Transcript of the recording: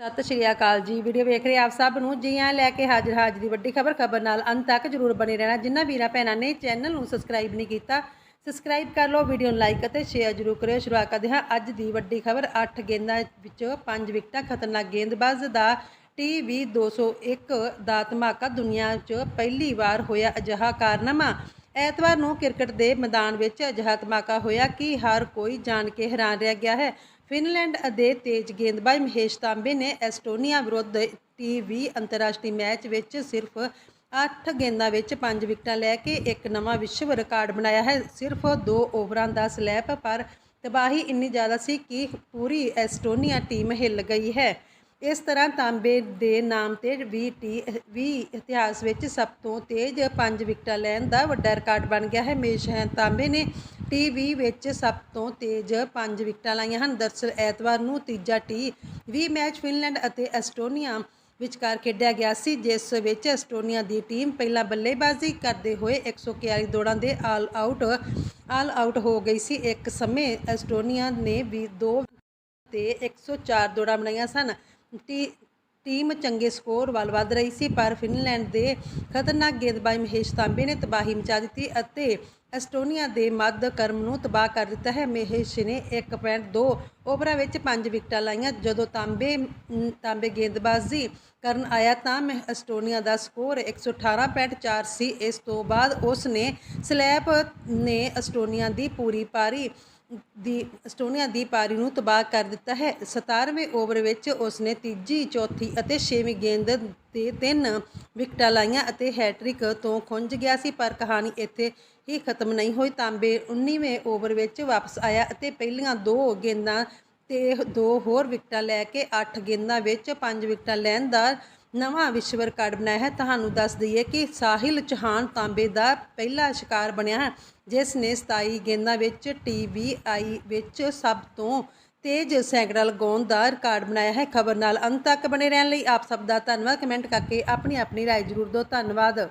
ਸਤਿ ਸ਼੍ਰੀ ਅਕਾਲ ਜੀ। ਵੀਡੀਓ ਵੇਖ ਰਹੇ ਆਪ ਸਭ ਨੂੰ। ਜੀ ਆਇਆਂ ਲੈ ਕੇ ਹਾਜ਼ਰ ਹਾਜ਼ਰ ਦੀ ਵੱਡੀ ਖਬਰ ਖਬਰ ਨਾਲ ਅੰਤ ਤੱਕ ਜਰੂਰ ਬਣੇ ਰਹਿਣਾ। ਜਿਨ੍ਹਾਂ ਵੀਰਾਂ ਭੈਣਾਂ ਨੇ ਚੈਨਲ ਨੂੰ ਸਬਸਕ੍ਰਾਈਬ ਨਹੀਂ ਕੀਤਾ, ਸਬਸਕ੍ਰਾਈਬ ਕਰ ਲਓ, ਵੀਡੀਓ ਨੂੰ ਲਾਈਕ ਅਤੇ ਸ਼ੇਅਰ ਜਰੂਰ ਕਰਿਓ। ਸ਼ੁਰੂਆਤ ਕਰਦੇ ਹਾਂ ਅੱਜ ਦੀ ਵੱਡੀ ਖਬਰ। 8 ਗੇਂਦਾਂ ਵਿੱਚੋਂ 5 ਵਿਕਟਾਂ ਖਤਰਨਾਕ ਗੇਂਦਬਾਜ਼ ਦਾ ਟੀਵੀ 201 ਦਾ ਧਮਾਕਾ ਦੁਨੀਆ 'ਚ ਪਹਿਲੀ ਵਾਰ ਹੋਇਆ ਅਜਿਹਾ ਕਾਰਨਾਮਾ। ਐਤਵਾਰ ਨੂੰ ਕ੍ਰਿਕਟ ਦੇ ਮੈਦਾਨ ਵਿੱਚ ਅਜਿਹਾ ਧਮਾਕਾ ਹੋਇਆ ਕਿ ਹਰ ਕੋਈ ਜਾਣ ਕੇ ਹੈਰਾਨ ਰਹਿ ਗਿਆ ਹੈ। ਫਿਨਲੈਂਡ ਦੇ ਤੇਜ਼ ਗੇਂਦਬਾਜ਼ ਮਹੇਸ਼ ਤਾਂਬੇ ਨੇ ਐਸਟੋਨੀਆ ਵਿਰੁੱਧ ਟੀ20 ਅੰਤਰਰਾਸ਼ਟਰੀ ਮੈਚ ਵਿੱਚ ਸਿਰਫ 8 ਗੇਂਦਾਂ ਵਿੱਚ 5 ਵਿਕਟਾਂ ਲੈ ਕੇ ਇੱਕ ਨਵਾਂ ਵਿਸ਼ਵ ਰਿਕਾਰਡ ਬਣਾਇਆ ਹੈ। ਸਿਰਫ 2 ਓਵਰਾਂ ਦਾ ਸਲੈਪ, ਪਰ ਤਬਾਹੀ ਇੰਨੀ ਜ਼ਿਆਦਾ ਸੀ ਕਿ ਪੂਰੀ ਐਸਟੋਨੀਆ ਟੀਮ ਹਿੱਲ ਗਈ ਹੈ। ਇਸ ਤਰ੍ਹਾਂ ਤਾਂਬੇ ਦੇ ਨਾਮ ਤੇ 20 ਟੀ ਵੀ ਇਤਿਹਾਸ ਵਿੱਚ ਸਭ ਤੋਂ ਤੇਜ਼ ਪੰਜ ਵਿਕਟਾਂ ਲੈਣ ਦਾ ਵੱਡਾ ਰਿਕਾਰਡ ਬਣ ਗਿਆ ਹੈ। ਮੇਸ਼ਹੈਨ ਤਾਂਬੇ ਨੇ ਟੀ 20 ਵਿੱਚ ਸਭ ਤੋਂ ਤੇਜ਼ ਪੰਜ ਵਿਕਟਾਂ ਲਾਈਆਂ ਹਨ। ਦਰਸਲ ਐਤਵਾਰ ਨੂੰ ਤੀਜਾ ਟੀ 20 ਮੈਚ ਫਿਨਲੈਂਡ ਅਤੇ ਐਸਟੋਨੀਆ ਵਿਚਕਾਰ ਖੇਡਿਆ ਗਿਆ ਸੀ, ਜਿਸ ਵਿੱਚ ਐਸਟੋਨੀਆ ਦੀ ਟੀਮ ਪਹਿਲਾਂ ਬੱਲੇਬਾਜ਼ੀ ਕਰਦੇ ਹੋਏ 141 ਦੌੜਾਂ ਦੇ ਆਲ ਆਊਟ ਆਲ ਆਊਟ ਹੋ ਗਈ ਸੀ। ਇੱਕ ਸਮੇਂ ਐਸਟੋਨੀਆ ਨੇ ਵੀ ਦੋ ਤੇ 104 ਦੌੜਾਂ ਬਣਾਈਆਂ ਸਨ। ਟੀ, ਟੀਮ ਚੰਗੇ ਸਕੋਰ ਵੱਲ ਵੱਧ ਰਹੀ ਸੀ, ਪਰ ਫਿਨਲੈਂਡ ਦੇ ਖਤਰਨਾਕ ਗੇਂਦਬਾਜ਼ ਮਹੇਸ਼ ਤਾਂਬੇ ਨੇ ਤਬਾਹੀ ਮਚਾ ਦਿੱਤੀ ਅਤੇ ਐਸਟੋਨੀਆ ਦੇ ਮੱਧ ਕਰਮ ਨੂੰ ਤਬਾਹ ਕਰ ਦਿੱਤਾ ਹੈ। ਮਹੇਸ਼ ਨੇ 1.2 ਓਵਰਾਂ ਵਿੱਚ 5 ਵਿਕਟਾਂ ਲਾਈਆਂ। ਜਦੋਂ ਤਾਂਬੇ ਤਾਂਬੇ ਗੇਂਦਬਾਜ਼ੀ ਕਰਨ ਆਇਆ ਤਾਂ ਮੈਂ ਐਸਟੋਨੀਆ ਦਾ ਸਕੋਰ 118.4 ਸੀ ਇਸ ਤੋਂ ਬਾਅਦ ਉਸ ਨੇ ਸਲੈਪ ਨੇ ਐਸਟੋਨੀਆ ਦੀ ਪੂਰੀ ਪਾਰੀ ਦੀ ਐਸਟੋਨੀਆ ਦੀ ਪਾਰੀ ਨੂੰ ਤਬਾਹ ਕਰ ਦਿੱਤਾ ਹੈ। 17ਵੇਂ ਓਵਰ ਵਿੱਚ ਉਸਨੇ ਤੀਜੀ, ਚੌਥੀ ਅਤੇ ਛੇਵੀਂ ਗੇਂਦ ਤੇ ਤਿੰਨ ਵਿਕਟਾਂ ਲਾਈਆਂ ਅਤੇ ਹੈਟ੍ਰਿਕ ਤੋਂ ਖੁੰਝ ਗਿਆ ਸੀ, ਪਰ ਕਹਾਣੀ ਇੱਥੇ ਹੀ ਖਤਮ ਨਹੀਂ ਹੋਈ। ਤਾਂਬੇ 19ਵੇਂ ਓਵਰ ਵਿੱਚ ਵਾਪਸ ਆਇਆ ਅਤੇ ਪਹਿਲੀਆਂ ਦੋ ਗੇਂਦਾਂ ਤੇ ਦੋ ਹੋਰ ਵਿਕਟਾਂ ਲੈ ਕੇ 8 ਗੇਂਦਾਂ ਵਿੱਚ 5 ਵਿਕਟਾਂ ਲੈਣ ਦਾ ਨਵਾਂ ਵਿਸ਼ਵ ਰਿਕਾਰਡ ਬਣਾਇਆ ਹੈ। ਤੁਹਾਨੂੰ ਦੱਸ ਦਈਏ ਕਿ ਸਾਹਿਲ ਚੌਹਾਨ ਤਾਂਬੇ ਦਾ ਪਹਿਲਾ ਸ਼ਿਕਾਰ ਬਣਿਆ ਹੈ, ਜਿਸ ਨੇ 27 ਗੇਂਦਾਂ ਵਿੱਚ ਟੀਵੀਆਈ ਵਿੱਚ ਸਭ ਤੋਂ ਤੇਜ਼ ਸੈਂਕੜਾ ਲਗਾਉਣ ਦਾ ਰਿਕਾਰਡ ਬਣਾਇਆ ਹੈ। ਖਬਰ ਨਾਲ ਅੰਤ ਤੱਕ ਬਣੇ ਰਹਿਣ ਲਈ ਆਪ ਸਭ ਦਾ ਧੰਨਵਾਦ। ਕਮੈਂਟ ਕਰਕੇ ਆਪਣੀ ਆਪਣੀ ਰਾਏ ਜ਼ਰੂਰ ਦਿਓ। ਧੰਨਵਾਦ।